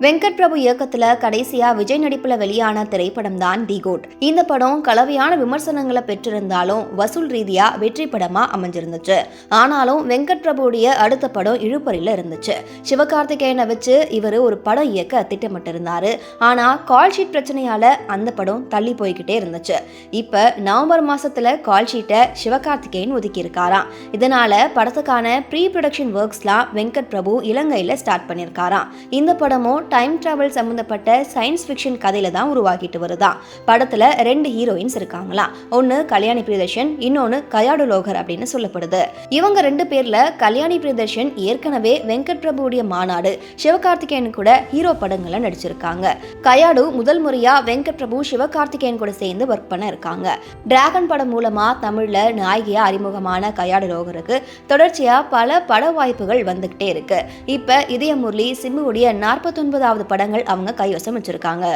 வெங்கட் பிரபு இயக்கத்துல கடைசியா விஜய் நடிப்புல வெளியான திரைப்படம் தான் தி கோட். இந்த படம் கலவையான விமர்சனங்களை பெற்றிருந்தாலும் வசூல் ரீதியா வெற்றி படமா அமைஞ்சிருந்துச்சு. ஆனாலும் வெங்கட் பிரபுடைய அடுத்த படம் இழுப்பறியில இருந்துச்சு. சிவகார்த்திகேயனை வச்சு இவர் ஒரு படம் இயக்க திட்டமிட்டிருந்தாரு. ஆனா கால் ஷீட் பிரச்சனையால அந்த படம் தள்ளி போய்கிட்டே இருந்துச்சு. இப்ப நவம்பர் மாசத்துல கால் ஷீட்டை சிவகார்த்திகேயன் ஒதுக்கி இருக்காராம் இதனால படத்துக்கான ப்ரீ ப்ரொடக்ஷன் ஒர்க்ஸ்லாம் வெங்கட் பிரபு இலங்கையில ஸ்டார்ட் பண்ணியிருக்காராம். இந்த படமும் டைம் ட்ராவல் சம்மந்தப்பட்ட சயின்ஸ் ஃபிக்ஷன் கதையில தான் உருவாகிட்டு வருதா? படத்துல ரெண்டு ஹீரோயின்ஸ் இருக்காங்களா? ஒன்னு கல்யாணி பிரியதர்ஷன் இன்னொன்னு கயாடு லோகர் அப்படின்னு சொல்லப்படுது. இவங்க ரெண்டு பேர்ல கல்யாணி பிரியதர்ஷன் ஏற்கனவே வெங்கட் பிரபுடைய மாநாடு சிவகார்த்திகேயன் கூட ஹீரோ படங்களில் நடிச்சிருக்காங்க. கயாடு முதல் முறையாக வெங்கட் பிரபு சிவகார்த்திகேயன் கூட சேர்ந்து ஒர்க் பண்ண இருக்காங்க. டிராகன் படம் மூலமாக தமிழ்ல நாயகியா அறிமுகமான கயாடு லோகருக்கு தொடர்ச்சியாக பல பட வாய்ப்புகள் வந்துகிட்டே இருக்கு. இப்போ இதய முரளி சிம்புவுடைய நாற்பத்தொன்பது நாற்பத்தொன்பதாவது படங்கள் அவங்க கைவசம் வச்சிருக்காங்க.